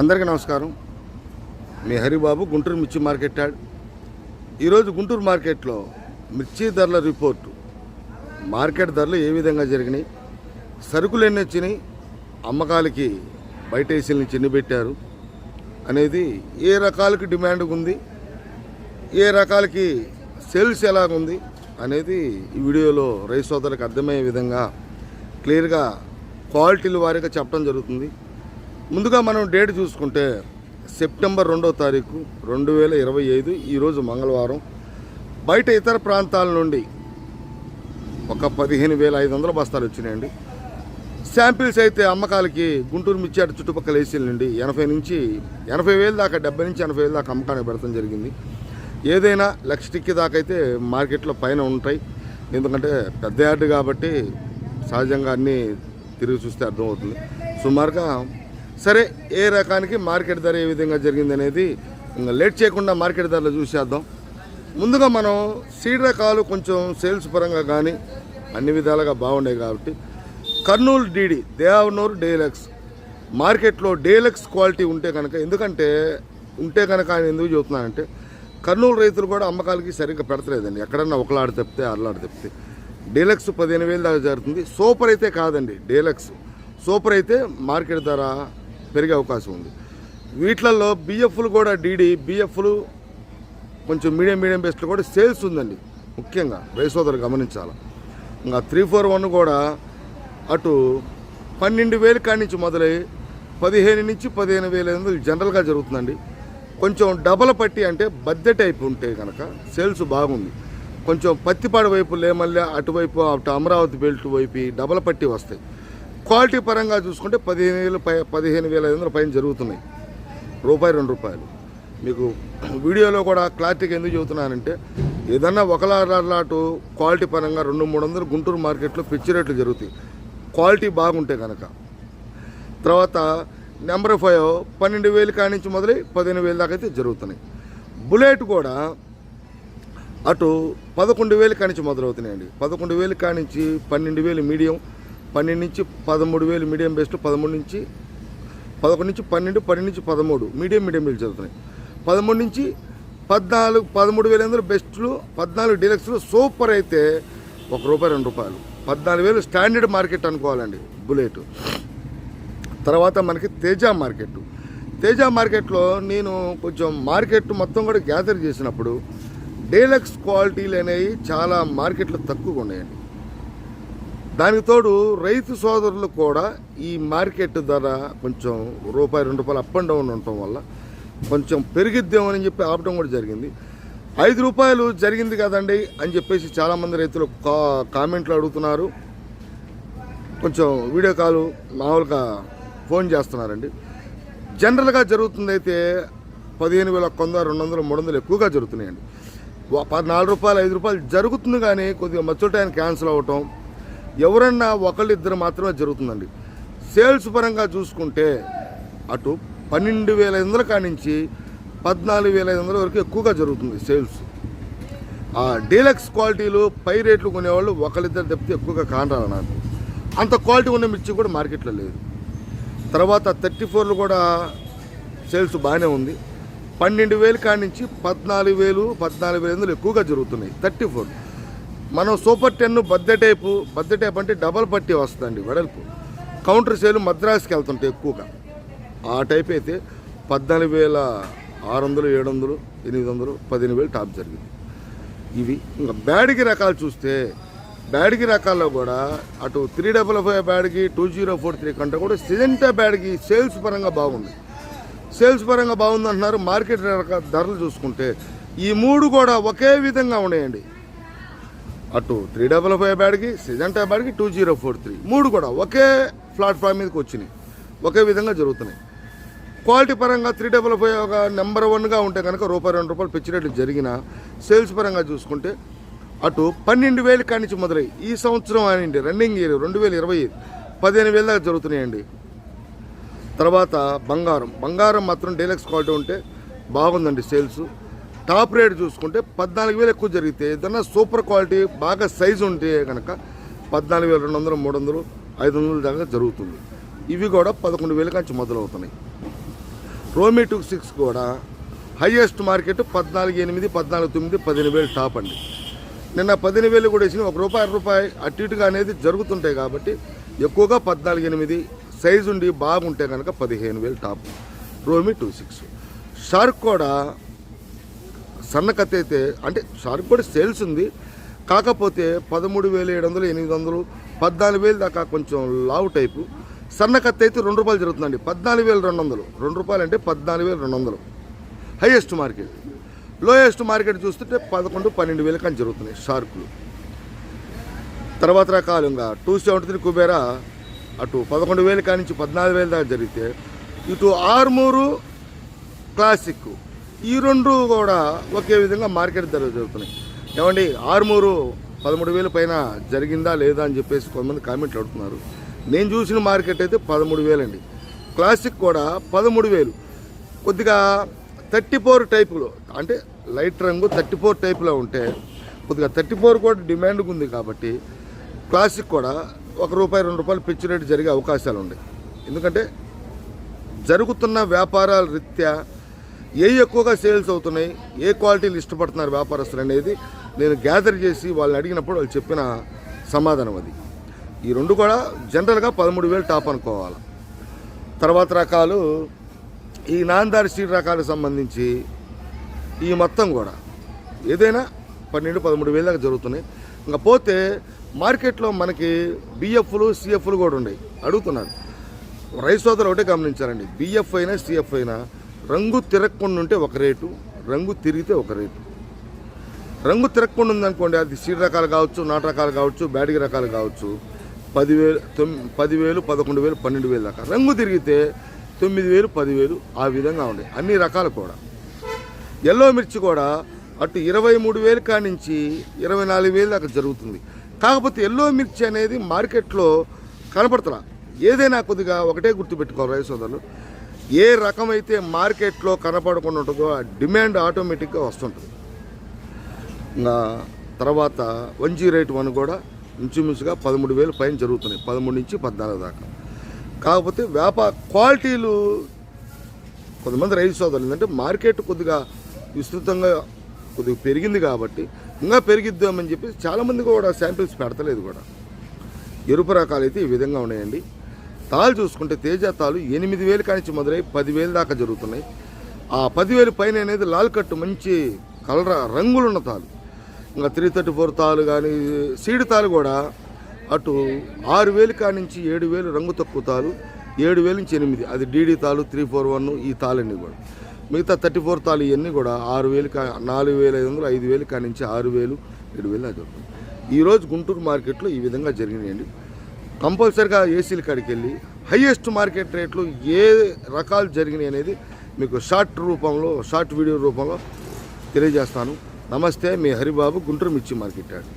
అందరికీ నమస్కారం. మీ హరిబాబు గుంటూరు మిర్చి మార్కెట్ యాడ్. ఈరోజు గుంటూరు మార్కెట్లో మిర్చి ధరల రిపోర్టు మార్కెట్ ధరలు ఏ విధంగా జరిగినాయి సరుకులు ఎన్ని వచ్చినాయి అమ్మకాలకి బయట వేసిల్ని చిన్నబెట్టారు పెట్టారు అనేది ఏ రకాలకి డిమాండ్ ఉంది ఏ రకాలకి సేల్స్ ఎలాగుంది అనేది ఈ వీడియోలో రైతు సోదరులకు అర్థమయ్యే విధంగా క్లియర్గా క్వాలిటీల వారీగా చెప్పడం జరుగుతుంది. ముందుగా మనం డేట్ చూసుకుంటే సెప్టెంబర్ రెండో తారీఖు రెండు వేల ఇరవై ఐదు ఈరోజు మంగళవారం. బయట ఇతర ప్రాంతాల నుండి ఒక పదిహేను వేల ఐదు వందల బస్తాలు వచ్చినాయండి. శాంపిల్స్ అయితే అమ్మకాలకి గుంటూరు మిర్చాడు చుట్టుపక్కల ఏసీల నుండి ఎనభై నుంచి ఎనభై వేలు దాకా డెబ్బై నుంచి ఎనభై వేలు దాకా అమ్మకానికి పెడతాం జరిగింది. ఏదైనా లక్ష టిక్కి దాకా అయితే మార్కెట్లో పైన ఉంటాయి. ఎందుకంటే పెద్ద యార్డు కాబట్టి సహజంగా అన్నీ తిరిగి చూస్తే అర్థమవుతుంది. సుమారుగా సరే ఏ రకానికి మార్కెట్ ధర ఏ విధంగా జరిగింది అనేది ఇంకా లేట్ చేయకుండా మార్కెట్ ధరలు చూసేద్దాం. ముందుగా మనం సీడ్ రకాలు కొంచెం సేల్స్ పరంగా కానీ అన్ని విధాలుగా బాగున్నాయి కాబట్టి కర్నూలు డీడీ దేవనూరు డేలక్స్. మార్కెట్లో డేలక్స్ క్వాలిటీ ఉంటే కనుక ఎందుకంటే ఉంటే కనుక ఆయన ఎందుకు చెబుతున్నానంటే కర్నూలు రైతులు కూడా అమ్మకాలకి సరిగ్గా పెడతలేదండి. ఎక్కడన్నా ఒకలాడు తప్పితే అరలాడు తప్పితే. డీలక్స్ పదిహేను వేలు దాకా జరుగుతుంది. సూపర్ అయితే కాదండి డీలక్స్. సూపర్ అయితే మార్కెట్ ధర పెరిగే అవకాశం ఉంది. వీటిలలో బిఎఫ్లు కూడా డీడీ బిఎఫ్లు కొంచెం మీడియం మీడియం బేస్లో కూడా సేల్స్ ఉందండి ముఖ్యంగా రైస్ గమనించాలి. ఇంకా త్రీ ఫోర్ వన్ కూడా అటు పన్నెండు వేలు కాడి నుంచి మొదలై పదిహేను నుంచి పదిహేను వేల ఐదు జనరల్గా జరుగుతుందండి. కొంచెం డబల్ పట్టి అంటే బద్దె టైప్ ఉంటే కనుక సేల్స్ బాగుంది. కొంచెం పత్తిపాడు వైపు లేమల్లె అటువైపు అటు అమరావతి బెల్ట్ వైపు డబల్ పట్టి వస్తాయి. క్వాలిటీ పరంగా చూసుకుంటే పదిహేను వేలు పై పదిహేను వేల ఐదు వందల పైన జరుగుతున్నాయి. రూపాయి రెండు రూపాయలు. మీకు వీడియోలో కూడా క్లారిటీగా ఎందుకు చెబుతున్నానంటే ఏదన్నా ఒకలాటు క్వాలిటీ పరంగా రెండు మూడు వందలు గుంటూరు మార్కెట్లో పిచ్చి రేట్లు జరుగుతాయి. క్వాలిటీ బాగుంటే కనుక తర్వాత నెంబర్ ఫైవ్ పన్నెండు వేలు కానించి మొదలై పదిహేను వేలు దాకా అయితే జరుగుతున్నాయి. బుల్లెట్ కూడా అటు పదకొండు వేలు కానించి మొదలవుతున్నాయండి. పదకొండు వేలు కానించి పన్నెండు వేలు మీడియం. పన్నెండు నుంచి పదమూడు వేలు మీడియం బేస్డ్ పదమూడు నుంచి పదకొండు నుంచి పన్నెండు పన్నెండు నుంచి పదమూడు మీడియం మీడియం వేలు చదువుతున్నాయి. పదమూడు నుంచి పద్నాలుగు పదమూడు వేల ఎనిమిది బెస్ట్లు పద్నాలుగు డీలక్స్లు సూపర్ అయితే ఒక రూపాయి రెండు రూపాయలు. పద్నాలుగు వేలు స్టాండర్డ్ మార్కెట్ అనుకోవాలండి బుల్లెట్. తర్వాత మనకి తేజ మార్కెట్. తేజ మార్కెట్లో నేను కొంచెం మార్కెట్ మొత్తం కూడా గ్యాదర్ చేసినప్పుడు డీలక్స్ క్వాలిటీలు అనేవి చాలా మార్కెట్లో తక్కువగా ఉన్నాయండి. దానికి తోడు రైతు సోదరులు కూడా ఈ మార్కెట్ ధర కొంచెం రూపాయి రెండు రూపాయలు అప్ అండ్ డౌన్ ఉండటం వల్ల కొంచెం పెరిగిద్దామని చెప్పి ఆపడం కూడా జరిగింది. ఐదు రూపాయలు జరిగింది కదండి అని చెప్పేసి చాలామంది రైతులు కా కామెంట్లు అడుగుతున్నారు. కొంచెం వీడియో కాల్ మామూలుగా ఫోన్ చేస్తున్నారండి. జనరల్గా జరుగుతుంది అయితే పదిహేను వేల ఒక్క వంద రెండు వందలు మూడు వందలు ఎక్కువగా జరుగుతున్నాయండి. పద్నాలుగు నాలుగు రూపాయలు ఐదు రూపాయలు జరుగుతుంది కానీ కొద్దిగా మచ్చుటాయని క్యాన్సిల్ అవ్వటం ఎవరన్నా ఒకళ్ళు ఇద్దరు మాత్రమే జరుగుతుందండి. సేల్స్ పరంగా చూసుకుంటే అటు పన్నెండు వేల ఐదు వందల నుంచి పద్నాలుగు వేల ఐదు వందల వరకు ఎక్కువగా జరుగుతుంది సేల్స్. ఆ డీలక్స్ క్వాలిటీలు పై రేట్లు కొనేవాళ్ళు ఒకళ్ళిద్దరు తప్పితే ఎక్కువగా కానరాలి నాకు. అంత క్వాలిటీ ఉన్న మిర్చి కూడా మార్కెట్లో లేదు. తర్వాత థర్టీ ఫోర్లు కూడా సేల్స్ బాగానే ఉంది. పన్నెండు వేలు కాడి నుంచి పద్నాలుగు వేలు పద్నాలుగు వేల ఎక్కువగా జరుగుతున్నాయి. Thirty four. మనం సూపర్ టెన్ బద్ద టైపు బద్ద టైప్ అంటే డబల్ పట్టి వస్తుందండి వెడల్పు. కౌంటర్ సేల్ మద్రాసుకి వెళ్తుంటాయి ఎక్కువగా. ఆ టైప్ అయితే పద్నాలుగు వేల ఆరు వందలు ఏడు వందలు ఎనిమిది వందలు పదిహేను వేలు టాప్ జరిగింది. ఇవి ఇంకా బ్యాడ్కి రకాలు చూస్తే బ్యాడ్కి రకాల్లో కూడా అటు త్రీ డబల్ ఫైవ్ బ్యాడ్కి టూ జీరో ఫోర్ త్రీ కంటే కూడా సిజెంటా బ్యాడ్కి సేల్స్ పరంగా బాగుంది. సేల్స్ పరంగా బాగుంది అంటున్నారు మార్కెట్ రక- ధరలు చూసుకుంటే ఈ మూడు కూడా ఒకే విధంగా ఉన్నాయండి. అటు త్రీ డబల్ ఫైవ్ బ్యాడ్కి సిజెంటా బ్యాడ్కి టూ జీరో ఫోర్ త్రీ మూడు కూడా ఒకే ప్లాట్ఫామ్ మీదకి వచ్చినాయి. ఒకే విధంగా జరుగుతున్నాయి. క్వాలిటీ పరంగా త్రీ డబల్ ఫైవ్ ఒక నెంబర్ వన్గా ఉంటే కనుక రూపాయి రెండు రూపాయలు పిచ్చి రేట్లు జరిగిన సేల్స్ పరంగా చూసుకుంటే అటు పన్నెండు వేలు కానించి మొదలై ఈ సంవత్సరం అనండి రన్నింగ్ ఇయర్ రెండు వేల ఇరవై పదిహేను వేల దాకా జరుగుతున్నాయండి. తర్వాత బంగారం. బంగారం మాత్రం డీలక్స్ క్వాలిటీ ఉంటే బాగుందండి సేల్స్ టాప్ రేట్ చూసుకుంటే పద్నాలుగు వేలు ఎక్కువ జరిగితే ఏదన్నా సూపర్ క్వాలిటీ బాగా సైజు ఉంటే కనుక పద్నాలుగు వేల రెండు వందలు మూడు వందలు ఐదు వందల దాకా జరుగుతుంది. ఇవి కూడా పదకొండు వేల నుంచి మొదలవుతున్నాయి. రోమీ టూ సిక్స్ కూడా హైయెస్ట్ మార్కెట్ పద్నాలుగు ఎనిమిది పద్నాలుగు తొమ్మిది పదిహేను వేలు టాప్ అండి. నిన్న పదిహేను వేలు కూడా వేసిన ఒక రూపాయి రూపాయి అటు ఇటుగా అనేది జరుగుతుంటాయి కాబట్టి ఎక్కువగా పద్నాలుగు ఎనిమిది సైజు ఉండి బాగుంటే కనుక పదిహేను వేలు టాప్. రోమి టూ సిక్స్ షార్క్ కూడా సన్న కత్తి అయితే అంటే షార్క్ కూడా సేల్స్ ఉంది. కాకపోతే పదమూడు వేల ఏడు వందలు ఎనిమిది వందలు పద్నాలుగు వేలు దాకా కొంచెం లావు టైపు. సన్న కత్తి అయితే రెండు రూపాయలు జరుగుతుందండి. పద్నాలుగు వేల రెండు వందలు. రెండు రూపాయలు అంటే పద్నాలుగు వేల రెండు వందలు. Highest market. లోయెస్ట్ మార్కెట్ చూస్తుంటే పదకొండు పన్నెండు వేలు కానీ జరుగుతున్నాయి షార్కులు. తర్వాత రకాలు టూ సెవెంటీ త్రీ కుబేరా అటు పదకొండు వేలు కానించి పద్నాలుగు వేలు దాకా జరిగితే ఇటు ఆర్మూరు క్లాసిక్. ఈ రెండు కూడా ఒకే విధంగా మార్కెట్ ధర జరుగుతున్నాయి. ఏమండి ఆరుమూరు పదమూడు వేలు పైన జరిగిందా లేదా అని చెప్పేసి కొంతమంది కామెంట్లు అడుగుతున్నారు. నేను చూసిన మార్కెట్ అయితే పదమూడు వేలండి. క్లాసిక్ కూడా పదమూడు వేలు. కొద్దిగా థర్టీ ఫోర్ టైపులో అంటే లైట్ రంగు థర్టీ ఫోర్ టైపులో ఉంటే కొద్దిగా థర్టీ ఫోర్ కూడా డిమాండ్ ఉంది కాబట్టి క్లాసిక్ కూడా ఒక రూపాయి రెండు రూపాయలు పిచ్చి రేటు జరిగే అవకాశాలు ఉన్నాయి. ఎందుకంటే జరుగుతున్న వ్యాపారాల రీత్యా ఏ ఎక్కువగా సేల్స్ అవుతున్నాయి ఏ క్వాలిటీలు ఇష్టపడుతున్నారు వ్యాపారస్తులు అనేది నేను గ్యాదర్ చేసి వాళ్ళని అడిగినప్పుడు వాళ్ళు చెప్పిన సమాధానం అది. ఈ రెండు కూడా జనరల్గా పదమూడు వేలు టాప్ అనుకోవాలి. తర్వాత రకాలు ఈ నాందారి స్టీల్ రకాలకు సంబంధించి ఈ మొత్తం కూడా ఏదైనా పన్నెండు పదమూడు వేల దాకా జరుగుతున్నాయి. ఇంకా పోతే మార్కెట్లో మనకి బిఎఫ్లు సిఎఫ్లు కూడా ఉన్నాయి. అడుగుతున్నారు. రైస్ సోదరు ఒకటే గమనించారండి. బిఎఫ్ అయినా సిఎఫ్ అయినా రంగు తిరగకుండా ఉంటే ఒక రేటు రంగు తిరిగితే ఒక రేటు. రంగు తిరగకుండా ఉందనుకోండి అది సీడ్ రకాలు కావచ్చు నాటు రకాలు కావచ్చు బ్యాడిగి రకాలు కావచ్చు పదివేలు తొమ్మిది పదివేలు పదకొండు వేలు పన్నెండు వేలు దాకా. రంగు తిరిగితే తొమ్మిది వేలు పదివేలు ఆ విధంగా ఉన్నాయి అన్ని రకాలు కూడా. ఎల్లో మిర్చి కూడా అటు ఇరవై మూడు వేలు కానించి ఇరవై నాలుగు వేలు దాకా జరుగుతుంది. కాకపోతే ఎల్లో మిర్చి అనేది మార్కెట్లో కనపడుతున్నా ఏదైనా కొద్దిగా ఒకటే గుర్తుపెట్టుకోవాలి రైతు సోదరులు. ఏ రకమైతే మార్కెట్లో కనపడకుండా ఉంటుందో ఆ డిమాండ్ ఆటోమేటిక్గా వస్తుంటుంది. ఇంకా తర్వాత వన్ జీరో ఎయిట్ వన్ కూడా ఇంచుమించుగా పదమూడు వేలు పైన జరుగుతున్నాయి. పదమూడు నుంచి పద్నాలుగు దాకా. కాకపోతే వ్యాపార క్వాలిటీలు కొంతమంది రైతు సోదరులు ఏంటంటే మార్కెట్ కొద్దిగా విస్తృతంగా కొద్దిగా పెరిగింది కాబట్టి ఇంకా పెరిగిద్దామని చెప్పి చాలామంది కూడా శాంపిల్స్ పెడతలేదు కూడా. ఎరుపు రకాలు అయితే ఈ విధంగా ఉన్నాయండి. తాళ్ళు చూసుకుంటే తేజ తాళ్ళు ఎనిమిది వేలు కానించి మొదలై పదివేలు దాకా జరుగుతున్నాయి. ఆ పదివేలు పైన అనేది లాల్ కట్టు మంచి కలర్ రంగులున్న తాళ్ళు ఇంకా త్రీ థర్టీ ఫోర్ తాళ్ళు కానీ సీడ్ తాళ్ళు కూడా అటు ఆరు వేలు కానించి ఏడు వేలు రంగు తక్కువ తాలు ఏడు వేలు నుంచి ఎనిమిది. అది డీడీ తాలు త్రీ ఫోర్ వన్ ఈ తాళన్నీ కూడా. మిగతా థర్టీ ఫోర్ తాలు ఇవన్నీ కూడా ఆరు వేలు కా నాలుగు వేల ఐదు వందలు ఐదు వేలు కానించి ఆరు వేలు ఏడు వేలు అది జరుగుతుంది ఈరోజు గుంటూరు మార్కెట్లో ఈ విధంగా జరిగినాయండి. కంపల్సరిగా ఏసీల కాడికి వెళ్ళి హయ్యెస్ట్ మార్కెట్ రేట్లు ఏ రకాలు జరిగినాయి అనేది మీకు షార్ట్ రూపంలో షార్ట్ వీడియో రూపంలో తెలియజేస్తాను. నమస్తే మీ హరిబాబు గుంటూరు మిర్చి మార్కెట్ యార్డ్.